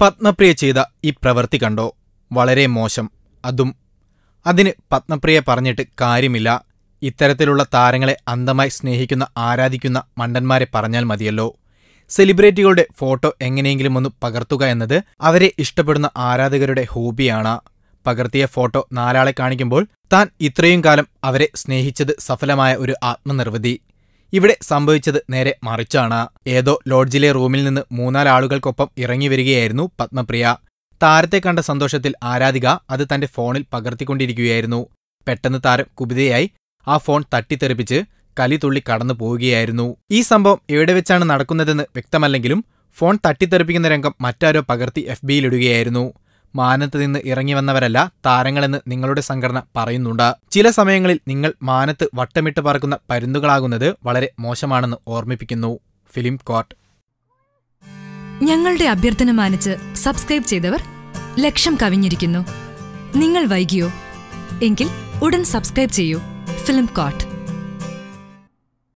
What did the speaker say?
പത്മപ്രിയ ചെയ്ത ഈ പ്രവൃത്തി കണ്ടോ? വളരെ മോശം. അതും അതിന് പത്മപ്രിയ പറഞ്ഞിട്ട് കാര്യമില്ല. ഇത്തരത്തിലുള്ള താരങ്ങളെ അന്തമായി സ്നേഹിക്കുന്ന ആരാധിക്കുന്ന മണ്ടന്മാരെ പറഞ്ഞാൽ മതിയല്ലോ. സെലിബ്രിറ്റികളുടെ ഫോട്ടോ എങ്ങനെയെങ്കിലും ഒന്ന് പകർത്തുക എന്നത് അവരെ ഇഷ്ടപ്പെടുന്ന ആരാധകരുടെ ഹോബിയാണ്. പകർത്തിയ ഫോട്ടോ നാലാളെ കാണിക്കുമ്പോൾ താൻ ഇത്രയും കാലം അവരെ സ്നേഹിച്ചത് സഫലമായ ഒരു ആത്മനിർവൃതി ഇവിടെ സംഭവിച്ചത് നേരെ മറിച്ചാണ്. ഏതോ ലോഡ്ജിലെ റൂമിൽ നിന്ന് മൂന്നാലാളുകൾക്കൊപ്പം ഇറങ്ങി വരികയായിരുന്നു പത്മപ്രിയ. താരത്തെ കണ്ട സന്തോഷത്തിൽ ആരാധിക അത് തന്റെ ഫോണിൽ പകർത്തിക്കൊണ്ടിരിക്കുകയായിരുന്നു. പെട്ടെന്ന് താരം കുപിതയായി ആ ഫോൺ തട്ടിത്തെറിപ്പിച്ച് കലി തുള്ളി കടന്നു പോവുകയായിരുന്നു. ഈ സംഭവം എവിടെ വെച്ചാണ് നടക്കുന്നതെന്ന് വ്യക്തമല്ലെങ്കിലും ഫോൺ തട്ടിത്തെറിപ്പിക്കുന്ന രംഗം മറ്റാരോ പകർത്തി എഫ് ബിയിലിടുകയായിരുന്നു മാനത്ത് നിന്ന് ഇറങ്ങി വന്നവരല്ല താരങ്ങളെന്ന് നിങ്ങളുടെ സംഘടന പറയുന്നുണ്ട്. ചില സമയങ്ങളിൽ നിങ്ങൾ മാനത്ത് വട്ടമിട്ട് പറക്കുന്ന പരുന്തുകളാകുന്നത് വളരെ മോശമാണെന്ന് ഓർമ്മിപ്പിക്കുന്നു. Film court. ഞങ്ങളുടെ അഭ്യർത്ഥന മാനിച്ച് സബ്സ്ക്രൈബ് ചെയ്തവർ ലക്ഷം കവിഞ്ഞിരിക്കുന്നു. നിങ്ങൾ വൈകിയോ? എങ്കിൽ ഉടൻ സബ്സ്ക്രൈബ് ചെയ്യൂ. Film coat